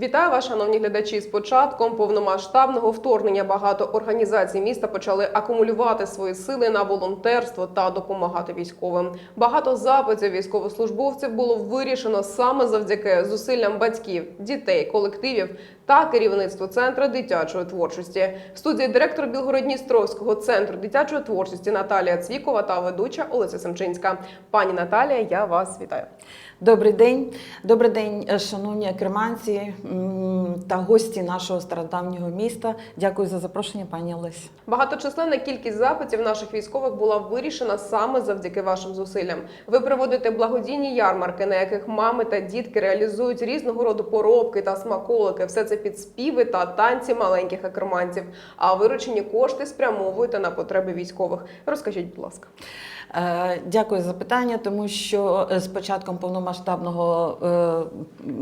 Вітаю вас, шановні глядачі. З початком повномасштабного вторгнення багато організацій міста почали акумулювати свої сили на волонтерство та допомагати військовим. Багато запитів військовослужбовців було вирішено саме завдяки зусиллям батьків, дітей, колективів та керівництву центру дитячої творчості. В студії директор Білгородністровського центру дитячої творчості Наталія Цвікова та ведуча Олеся Семчинська. Пані Наталія, я вас вітаю. Добрий день, добрий день, шановні керманці та гості нашого стародавнього міста. Дякую за запрошення, пані Олесі. Багаточисленна кількість запитів наших військових була вирішена саме завдяки вашим зусиллям. Ви проводите благодійні ярмарки, на яких мами та дітки реалізують різного роду поробки та смаколики. Все це під співи та танці маленьких акерманців. А виручені кошти спрямовуєте на потреби військових. Розкажіть, будь ласка. Е, Дякую за питання, тому що е, з початком повномасштабного е,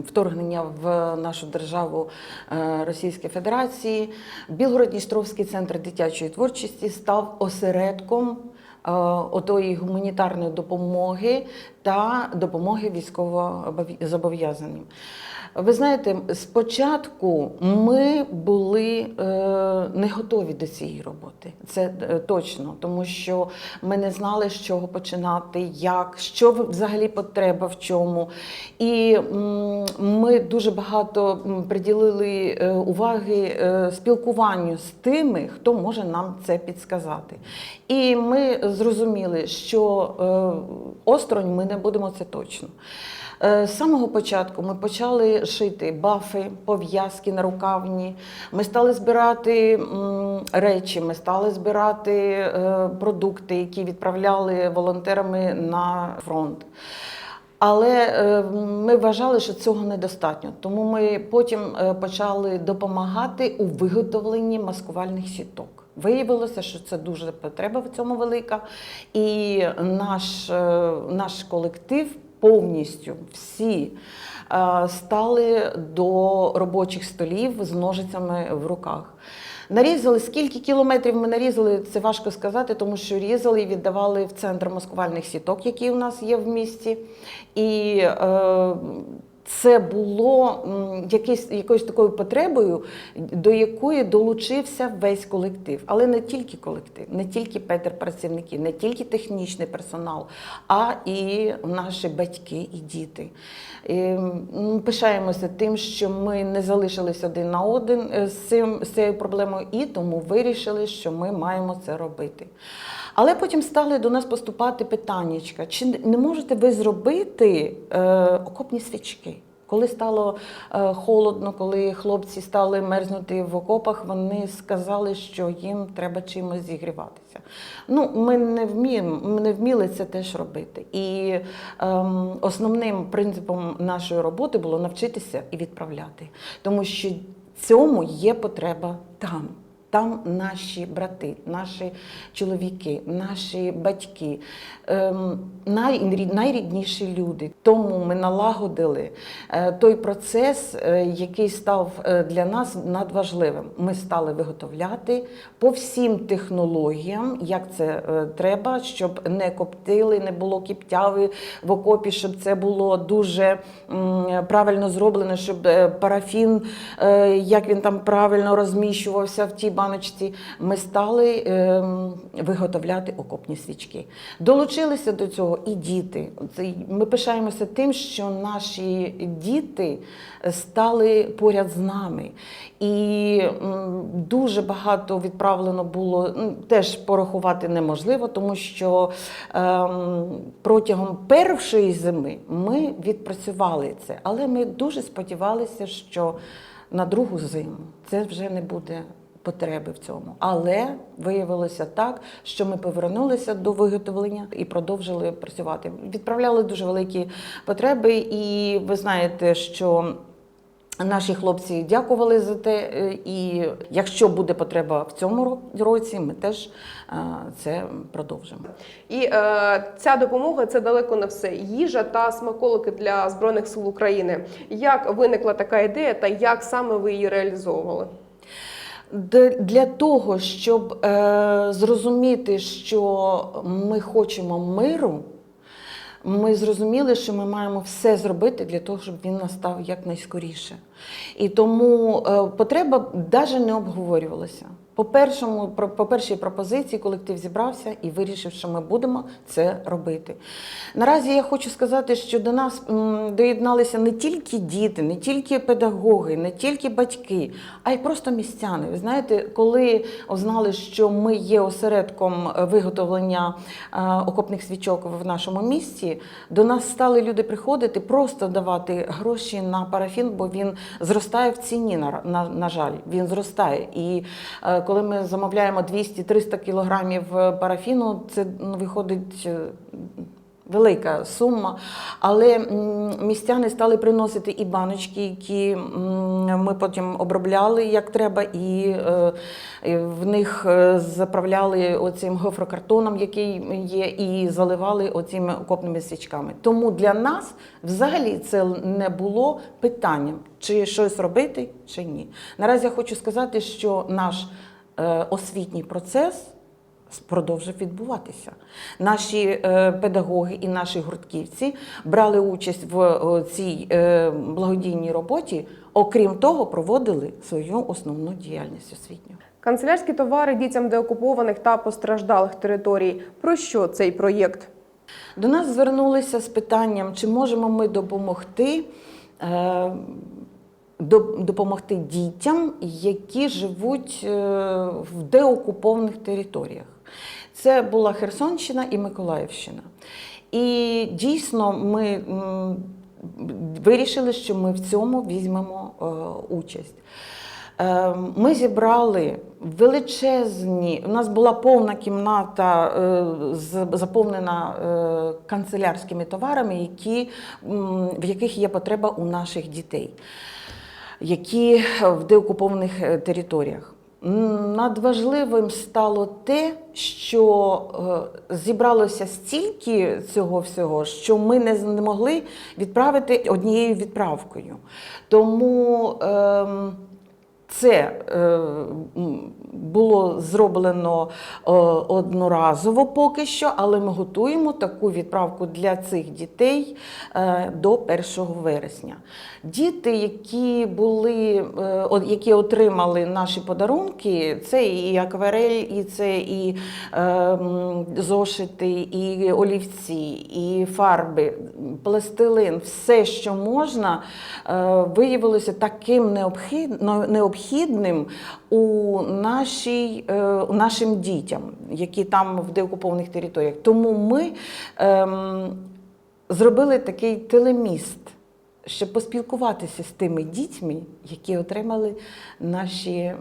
вторгнення в нашу державу Російської Федерації Білгород-Дністровський центр дитячої творчості став осередком отої гуманітарної допомоги та допомоги військовозобов'язаним. Ви знаєте, спочатку ми були е, не готові до цієї роботи. Це е, точно, тому що ми не знали, з чого починати, як, що взагалі потреба в чому. І ми дуже багато приділили е, уваги спілкуванню з тими, хто може нам це підсказати. І ми зрозуміли, що осторонь ми не будемо це точно. Е, З самого початку ми почали шити бафи, пов'язки на рукавні. Ми стали збирати речі, ми стали збирати е, продукти, які відправляли волонтерами на фронт. Але е, ми вважали, що цього недостатньо. Тому ми потім почали допомагати у виготовленні маскувальних сіток. Виявилося, що це дуже потреба в цьому велика. І наш, наш колектив повністю всі е, стали до робочих столів з ножицями в руках. Нарізали, скільки кілометрів ми нарізали, це важко сказати, тому що різали і віддавали в центр маскувальних сіток, які у нас є в місті. І е, це було м, якоюсь такою потребою, до якої долучився весь колектив. Але не тільки колектив, не тільки педерпрацівники, не тільки технічний персонал, а і наші батьки і діти. І, пишаємося тим, що ми не залишились один на один е, з, цим, з цією проблемою, і тому вирішили, що ми маємо це робити. Але потім стали до нас поступати питаннячка, чи не можете ви зробити е, окопні свічки? Коли стало е, холодно, коли хлопці стали мерзнути в окопах, вони сказали, що їм треба чимось зігріватися. Ну, ми не вміємо, ми не вміли це теж робити. І ем, основним принципом нашої роботи було навчитися і відправляти, тому що цьому є потреба там. Там наші брати, наші чоловіки, наші батьки, ем, найрідніші люди. Тому ми налагодили е, той процес, е, який став е, для нас надважливим. Ми стали виготовляти по всім технологіям, як це треба, щоб не коптили, не було кіптяви в окопі, щоб це було дуже правильно зроблено, щоб парафін, як він там правильно розміщувався в тій баночці. Ми стали ем, виготовляти окопні свічки. Долучилися до цього і діти. Ми пишаємося тим, що наші діти стали поряд з нами. І дуже багато відправлено було, теж порахувати неможливо, тому що ем, протягом першої зими ми відпрацювали це. Але ми дуже сподівалися, що на другу зиму це вже не буде потреби в цьому. Але виявилося так, що ми повернулися до виготовлення і продовжили працювати. Відправляли дуже великі потреби, і ви знаєте, що. Наші хлопці дякували за те, е, і якщо буде потреба в цьому році, ми теж е, це продовжимо. І е, ця допомога це далеко не все. Їжа та смаколики для збройних сил України. Як виникла така ідея, та як саме ви її реалізовували? Для того, щоб е, зрозуміти, що ми хочемо миру, ми зрозуміли, що ми маємо все зробити для того, щоб він настав якнайскоріше. І тому е, потреба навіть не обговорювалася. По першому, по першій пропозиції колектив зібрався і вирішив, що ми будемо це робити. Наразі я хочу сказати, що до нас доєдналися не тільки діти, не тільки педагоги, не тільки батьки, а й просто містяни. Ви знаєте, коли узнали, що ми є осередком е, виготовлення е, окопних свічок в нашому місті, до нас стали люди приходити, просто давати гроші на парафін, бо він зростає в ціні. На, на, на жаль, він зростає. І е, коли ми замовляємо 200-300 кілограмів е, парафіну, це ну, виходить. е, Велика сума, але містяни стали приносити і баночки, які ми потім обробляли як треба, і е, в них заправляли оцим гофрокартоном, який є, і заливали оцими окопними свічками. Тому для нас взагалі це не було питанням, чи щось робити, чи ні. Наразі я хочу сказати, що наш освітній процес продовжив відбуватися. Наші е, педагоги і наші гуртківці брали участь в е, цій е, благодійній роботі, окрім того, проводили свою основну діяльність освітню. Канцелярські товари дітям деокупованих та постраждалих територій. Про що цей проєкт? До нас звернулися з питанням, чи можемо ми допомогти. До- Допомогти дітям, які живуть е, в деокупованих територіях. Це була Херсонщина і Миколаївщина. І дійсно ми вирішили, що ми в цьому візьмемо е, участь. Е, Ми зібрали величезні. У нас була повна кімната, заповнена канцелярськими товарами, які, в яких є потреба у наших дітей, які в деокупованих е, територіях. Надважливим стало те, що е, зібралося стільки цього всього, що ми не могли відправити однією відправкою. Тому ем, це е, було зроблено е, одноразово поки що, але ми готуємо таку відправку для цих дітей е, до 1 вересня. Діти, які були, які отримали наші подарунки, це і акварель, і це і зошити, і олівці, і фарби, пластилин, все, що можна, виявилося таким необхідно, необхідним у нашій, е, у нашим дітям, які там в деокупованих територіях. Тому ми ем, зробили такий телеміст, щоб поспілкуватися з тими дітьми, які отримали наші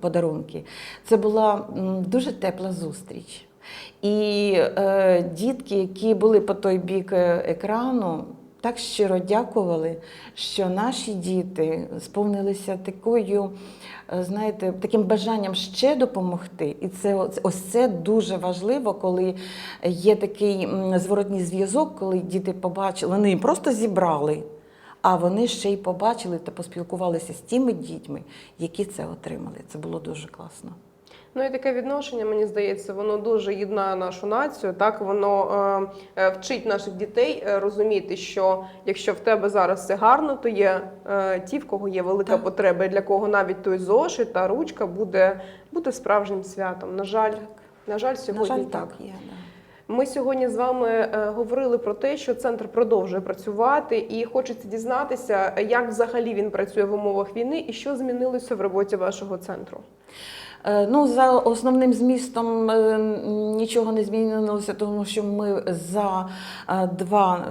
подарунки. Це була дуже тепла зустріч. І е, дітки, які були по той бік е, екрану, так щиро дякували, що наші діти сповнилися такою, е, знаєте, таким бажанням ще допомогти. І це ось- ось це дуже важливо, коли є такий зворотній зв'язок, коли діти побачили, вони просто зібрали. А вони ще й побачили та поспілкувалися з тими дітьми, які це отримали. Це було дуже класно. Ну і таке відношення, мені здається, воно дуже єднає нашу націю. Так воно е, е, вчить наших дітей е, розуміти, що якщо в тебе зараз все гарно, то є е, ті, в кого є велика Так. потреба, і для кого навіть той зошит та ручка буде, буде справжнім святом. На жаль, на жаль, сьогодні На жаль, так. так є. Да. Ми сьогодні з вами е, говорили про те, що центр продовжує працювати, і хочеться дізнатися, як взагалі він працює в умовах війни і що змінилося в роботі вашого центру. Е, Ну, за основним змістом е, нічого не змінилося, тому що ми за е, два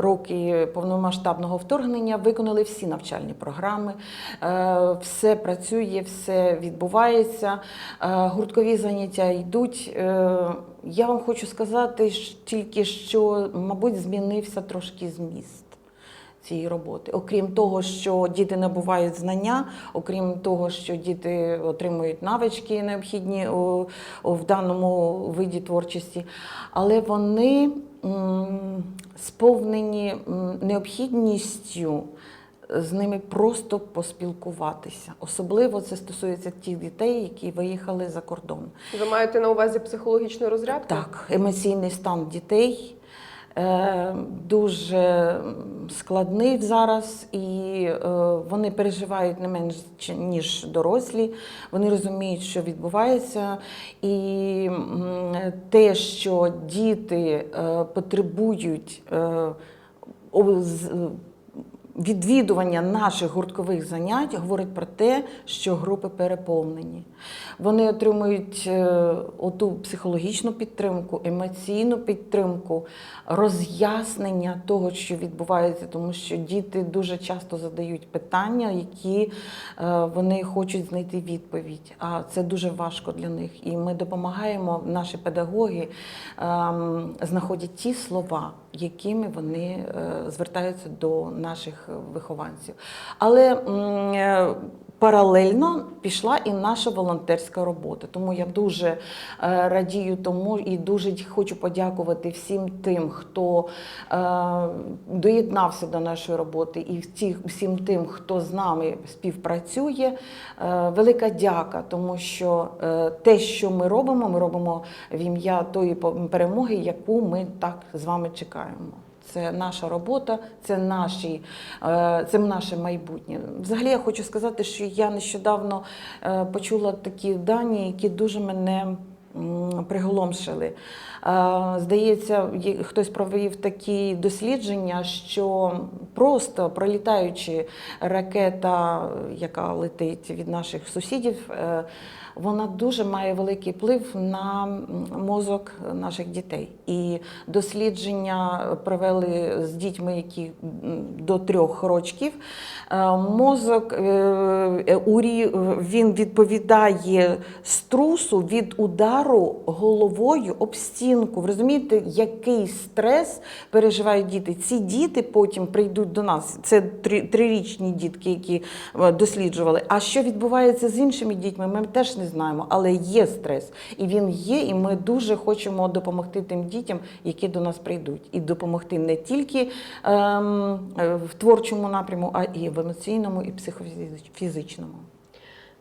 роки повномасштабного вторгнення виконали всі навчальні програми. Все працює, все відбувається, гурткові заняття йдуть. Я вам хочу сказати тільки, що, мабуть, змінився трошки зміст цієї роботи. Окрім того, що діти набувають знання, окрім того, що діти отримують навички необхідні в даному виді творчості, але вони сповнені необхідністю з ними просто поспілкуватися. Особливо це стосується тих дітей, які виїхали за кордон. Ви маєте на увазі психологічну розрядку? Так, емоційний стан дітей. Е, дуже складний зараз, і е, вони переживають не менш ніж дорослі. Вони розуміють, що відбувається, і те, що діти е, потребують. Відвідування наших гурткових занять говорить про те, що групи переповнені. Вони отримують е, оту психологічну підтримку, емоційну підтримку, роз'яснення того, що відбувається, тому що діти дуже часто задають питання, які е, вони хочуть знайти відповідь. А це дуже важко для них. І ми допомагаємо, наші педагоги ем, знаходять ті слова, якими вони е, звертаються до наших вихованців. Але е, паралельно пішла і наша волонтерська робота. Тому я дуже е, радію тому і дуже хочу подякувати всім тим, хто е, доєднався до нашої роботи, і всім тим, хто з нами співпрацює. Е, Велика дяка, тому що те, що ми робимо, ми робимо в ім'я тої перемоги, яку ми так з вами чекаємо. Це наша робота, це наші, е, це наше майбутнє. Взагалі я хочу сказати, що я нещодавно е, почула такі дані, які дуже мене приголомшили. Е, Здається, хтось провів такі дослідження, що просто пролітаючи ракета, яка летить від наших сусідів, вона дуже має великий вплив на мозок наших дітей. І дослідження провели з дітьми, які до трьох років. Е, Мозок е, е, він відповідає струсу від удару головою об стінку. Ви розумієте, який стрес переживають діти? Ці діти потім прийдуть до нас. Це трирічні дітки, які досліджували. А що відбувається з іншими дітьми, ми теж не знаємо, але є стрес, і він є, і ми дуже хочемо допомогти тим дітям, які до нас прийдуть, і допомогти не тільки ем, е, в творчому напряму, а і в емоційному, і психофізичному.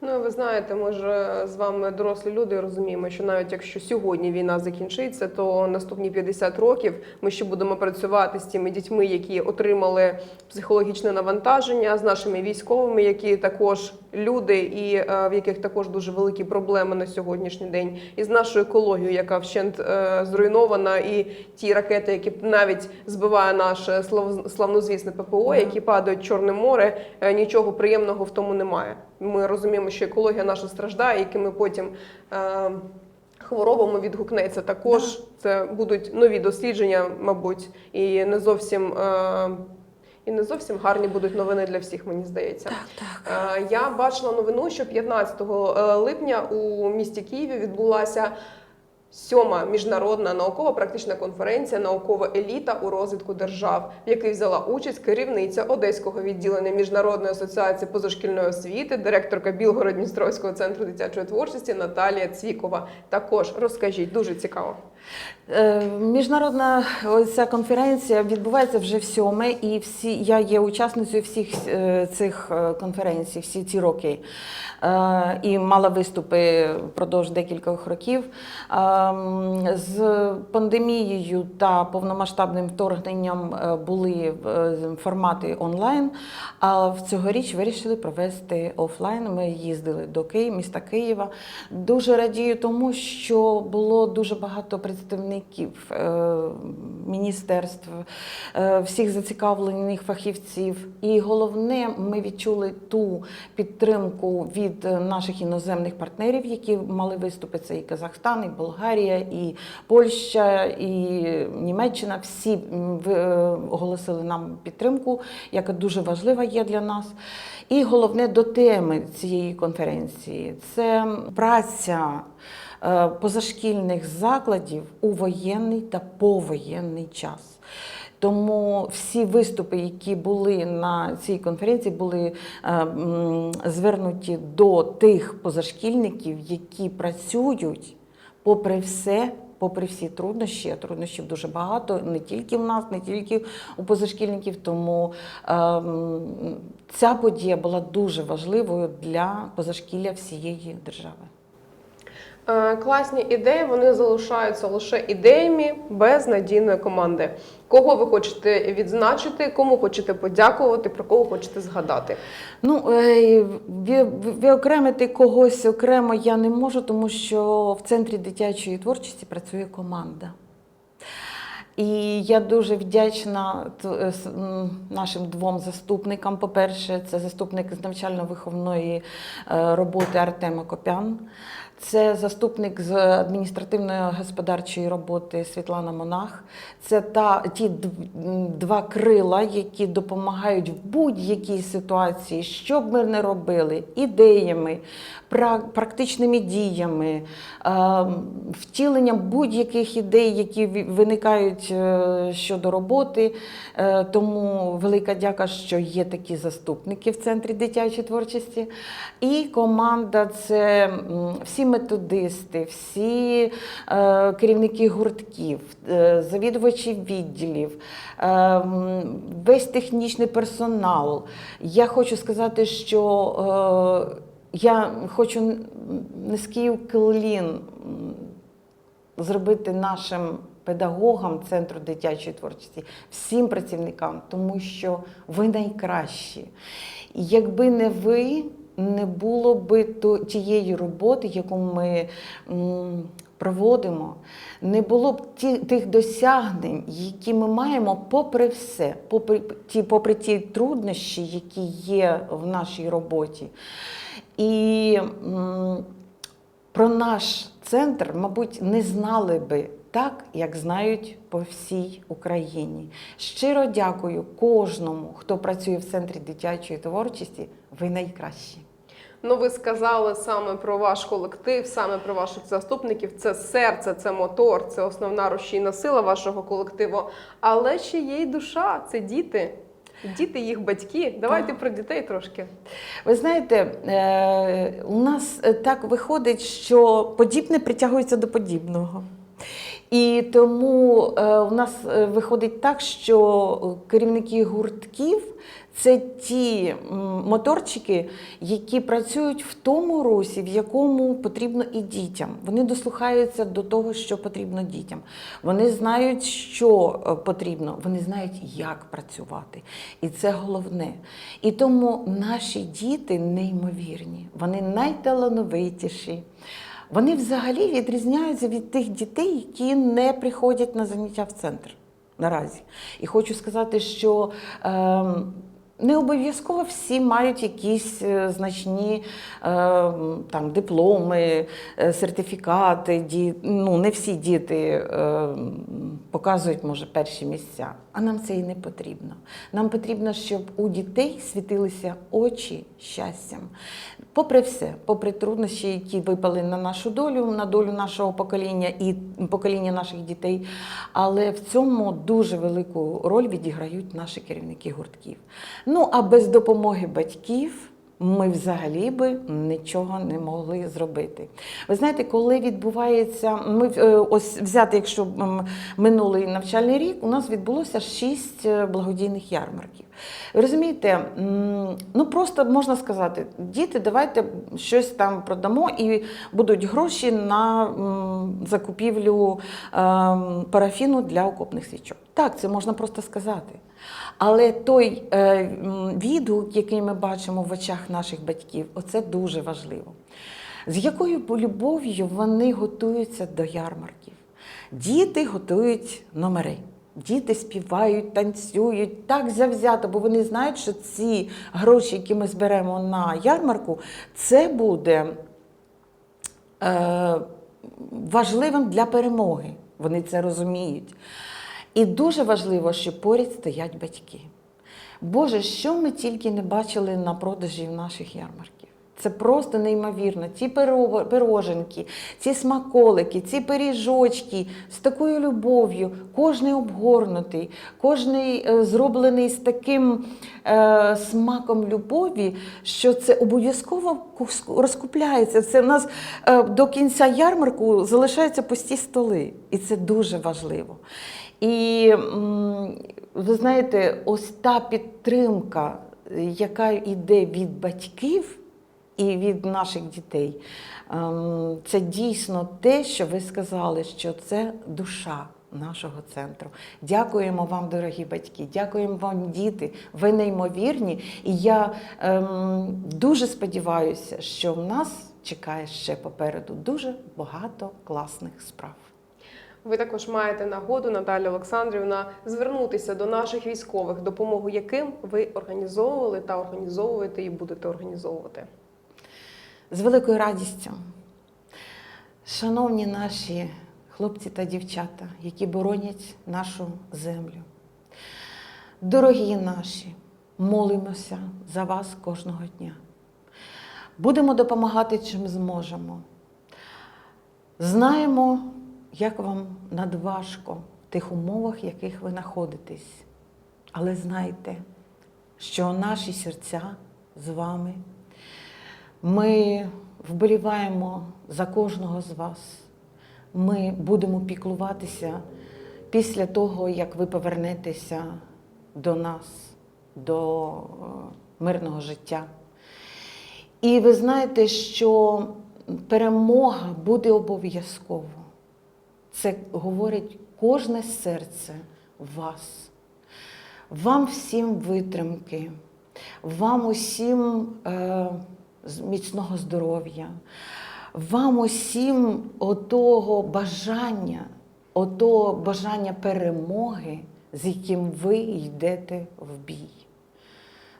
Ну, ви знаєте, ми ж е, з вами дорослі люди розуміємо, що навіть якщо сьогодні війна закінчиться, то наступні 50 років ми ще будемо працювати з тими дітьми, які отримали психологічне навантаження, з нашими військовими, які також люди, і е, в яких також дуже великі проблеми на сьогоднішній день, і з нашою екологією, яка вщент е, зруйнована, і ті ракети, які навіть збиває наше слав- славнозвісне ППО, які падають в Чорне море, нічого приємного в тому немає. Ми розуміємо, що екологія наша страждає, якими потім е, хворобами відгукнеться. Також це будуть нові дослідження, мабуть, і не зовсім. Е, і не зовсім гарні будуть новини для всіх, мені здається. так. Е, Я бачила новину, що 15 липня у місті Києві відбулася сьома міжнародна наукова-практична конференція Наукова еліта у розвитку держав, в якій взяла участь керівниця Одеського відділення Міжнародної асоціації позашкільної освіти, директорка Білгород-Дністровського центру дитячої творчості Наталія Цвікова. Також розкажіть, дуже цікаво. Е, Міжнародна ця конференця відбувається вже в сьоме, і всі я є учасницею всіх е, цих е, конференцій, всі ці роки. І мала виступи впродовж декількох років. З пандемією та повномасштабним вторгненням були формати онлайн. А в цьогоріч вирішили провести офлайн. Ми їздили до Києва, міста Києва. Дуже радію тому, що було дуже багато представників е, міністерств, е, всіх зацікавлених фахівців. І головне, ми відчули ту підтримку від наших іноземних партнерів, які мали виступи. Це і Казахстан, і Болгарія, і Польща, і Німеччина. Всі е, оголосили нам підтримку, яка дуже важлива є для нас. І головне до теми цієї конференції це праця позашкільних закладів у воєнний та повоєнний час. Тому всі виступи, які були на цій конференції, були е, звернуті до тих позашкільників, які працюють попри все. Попри всі труднощі, а труднощів дуже багато, не тільки в нас, не тільки у позашкільників. Тому ем, ця подія була дуже важливою для позашкілля всієї держави. Е, Класні ідеї вони залишаються лише ідеями без надійної команди. Кого ви хочете відзначити, кому хочете подякувати, про кого хочете згадати? Ну, е, виокремити когось окремо я не можу, тому що в центрі дитячої творчості працює команда. І я дуже вдячна е, нашим двом заступникам. По-перше, це заступник з навчально-виховної е, роботи Артема Копян. Це заступник з адміністративної господарчої роботи Світлана Монах. Це та, ті два крила, які допомагають в будь-якій ситуації, що б ми не робили, ідеями, практичними діями, е, втіленням будь-яких ідей, які виникають е, щодо роботи. Е, Тому велика дяка, що є такі заступники в центрі дитячої творчості. І команда це всі методисти, всі е, керівники гуртків, завідувачі відділів, весь технічний персонал. Я хочу сказати, що я хочу низький уклін зробити нашим педагогам центру дитячої творчості, всім працівникам, тому що ви найкращі. І якби не ви, не було би тієї роботи, яку ми проводимо, не було б тих досягнень, які ми маємо попри все, попри ті, попри ті труднощі, які є в нашій роботі. І про наш центр, мабуть, не знали би так, як знають по всій Україні. Щиро дякую кожному, хто працює в центрі дитячої творчості. Ви найкращі. Ну, ви сказали саме про ваш колектив, саме про ваших заступників. Це серце, це мотор, це основна рушійна сила вашого колективу. Але ще є й душа, це діти. Діти, їх батьки. Давайте про дітей трошки. Ви знаєте, е, у нас е, так виходить, що подібне притягується до подібного. І тому е, у нас е, виходить так, що керівники гуртків це ті моторчики, які працюють в тому русі, в якому потрібно і дітям. Вони дослухаються до того, що потрібно дітям. Вони знають, що е, потрібно, вони знають, як працювати. І це головне. І тому наші діти неймовірні, вони найталановитіші. Вони взагалі відрізняються від тих дітей, які не приходять на заняття в центр наразі. І хочу сказати, що ем, не обов'язково всі мають якісь е, значні ем, там, дипломи, е, сертифікати. Ді... Ну, не всі діти ем, показують, може, перші місця. А нам це і не потрібно. Нам потрібно, щоб у дітей світилися очі щастям. Попри все, попри труднощі, які випали на нашу долю, на долю нашого покоління і покоління наших дітей, але в цьому дуже велику роль відіграють наші керівники гуртків. Ну а без допомоги батьків. Ми взагалі би нічого не могли зробити. Ви знаєте, коли відбувається, ми е, ось взяти, якщо минулий навчальний рік, у нас відбулося шість е, благодійних ярмарків. Ви розумієте, ну просто можна сказати, діти, давайте щось там продамо і будуть гроші на закупівлю ем, парафіну для окопних свічок. Так, це можна просто сказати. Але той е, відгук, який ми бачимо в очах наших батьків, оце дуже важливо. З якою любов'ю вони готуються до ярмарків? Діти готують номери. Діти співають, танцюють так завзято, бо вони знають, що ці гроші, які ми зберемо на ярмарку, це буде е, важливим для перемоги. Вони це розуміють. І дуже важливо, що поряд стоять батьки. Боже, що ми тільки не бачили на продажі в наших ярмарків. Це просто неймовірно. Ці пироженки, ці смаколики, ці пиріжочки з такою любов'ю, кожний обгорнутий, кожний е, зроблений з таким е, смаком любові, що це обов'язково розкупляється. Це в нас е, до кінця ярмарку залишаються пусті столи, і це дуже важливо. І ви знаєте, ось та підтримка, яка йде від батьків, і від наших дітей. Ем, Це дійсно те, що ви сказали, що це душа нашого центру. Дякуємо вам, дорогі батьки, дякуємо вам, діти. Ви неймовірні. І я ем, дуже сподіваюся, що в нас чекає ще попереду дуже багато класних справ. Ви також маєте нагоду, Наталя Олександрівна, звернутися до наших військових, допомогу яким ви організовували та організовуєте і будете організовувати. З великою радістю. Шановні наші хлопці та дівчата, які боронять нашу землю. Дорогі наші, молимося за вас кожного дня. Будемо допомагати чим зможемо. Знаємо, як вам надважко в тих умовах, в яких ви знаходитесь. Але знайте, що наші серця з вами. Ми вболіваємо за кожного з вас. Ми будемо піклуватися після того, як ви повернетеся до нас, до е, мирного життя. І ви знаєте, що перемога буде обов'язково. Це говорить кожне серце вас. Вам всім витримки, вам усім е, міцного здоров'я, вам усім отого бажання, отого бажання перемоги, з яким ви йдете в бій.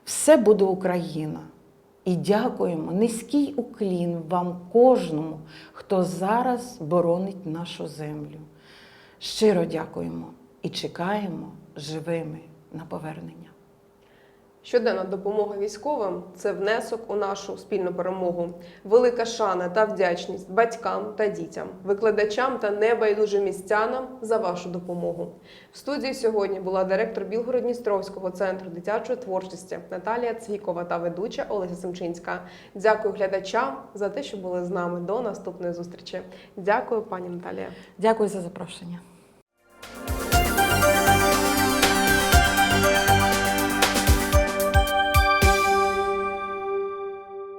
Все буде Україна. І дякуємо низький уклін вам кожному, хто зараз боронить нашу землю. Щиро дякуємо і чекаємо живими на повернення. Щоденна допомога військовим це внесок у нашу спільну перемогу. Велика шана та вдячність батькам та дітям, викладачам та небайдужим містянам за вашу допомогу. В студії сьогодні була директор Білгород-Дністровського центру дитячої творчості Наталія Цвікова та ведуча Олеся Семчинська. Дякую глядачам за те, що були з нами. До наступної зустрічі. Дякую, пані Наталія. Дякую за запрошення.